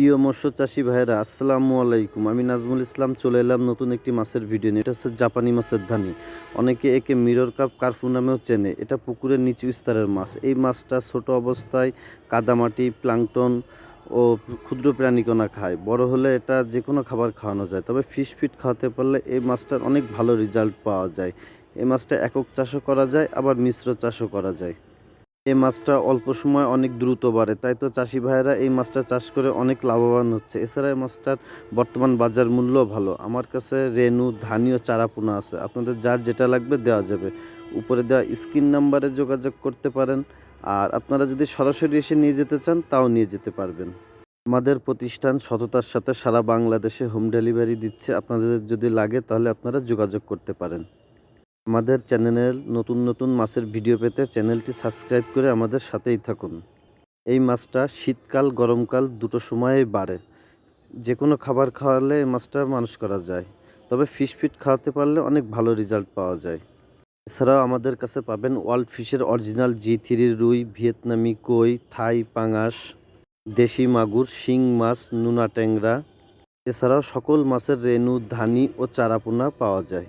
প্রিয় মৎস্য চাষি ভাইরা আসসালামু আলাইকুম। আমি নাজমুল ইসলাম, চলে এলাম নতুন একটি মাছের ভিডিও নিয়ে। এটা হচ্ছে জাপানি মাছের ধানি। অনেকে একে মিরর কাপ কার্ফু নামেও চেনে। এটা পুকুরের নিচু স্তরের মাছ। এই মাছটা ছোট অবস্থায় কাদামাটি, প্লাংটন ও ক্ষুদ্র প্রাণীকণা খায়। বড় হলে এটা যে কোনো খাবার খাওয়ানো যায়। তবে ফিশ ফিট খাওয়াতে পারলে এই মাছটার অনেক ভালো রেজাল্ট পাওয়া যায়। এই মাছটা একক চাষও করা যায়, আবার মিশ্র চাষও করা যায়। এই মাছটা অল্প সময় অনেক দ্রুত বাড়ে। তাই তো চাষি ভাইয়েরা এই মাছটা চাষ করে অনেক লাভবান হচ্ছে। এছাড়া এই মাছটার বর্তমান বাজার মূল্য ভালো। আমার কাছে রেনু ধানি ও চারা পোনা আছে। আপনাদের যার যেটা লাগবে দেওয়া যাবে। উপরে দেওয়া স্ক্রিন নাম্বারে যোগাযোগ করতে পারেন। আর আপনারা যদি সরাসরি এসে নিয়ে যেতে চান, তাও নিয়ে যেতে পারবেন। আমাদের প্রতিষ্ঠান সততার সাথে সারা বাংলাদেশে হোম ডেলিভারি দিচ্ছে। আপনাদের যদি লাগে, তাহলে আপনারা যোগাযোগ করতে পারেন। আমাদের চ্যানেলের নতুন নতুন মাছের ভিডিও পেতে চ্যানেলটি সাবস্ক্রাইব করে আমাদের সাথেই থাকুন। এই মাছটা শীতকাল, গরমকাল দুটো সময়েই বাড়ে। যে কোনো খাবার খাওয়ালে এই মাছটা মানুষ করা যায়। তবে ফিশ ফিট খাওয়াতে পারলে অনেক ভালো রেজাল্ট পাওয়া যায়। এছাড়াও আমাদের কাছে পাবেন ওয়ার্ল্ড ফিশের অরিজিনাল জি থ্রি রুই, ভিয়েতনামি কই, থাই পাঙাশ, দেশি মাগুর, শিং মাছ, নুনা ট্যাংরা। এছাড়াও সকল মাছের রেনু, ধানি ও চারাপোনা পাওয়া যায়।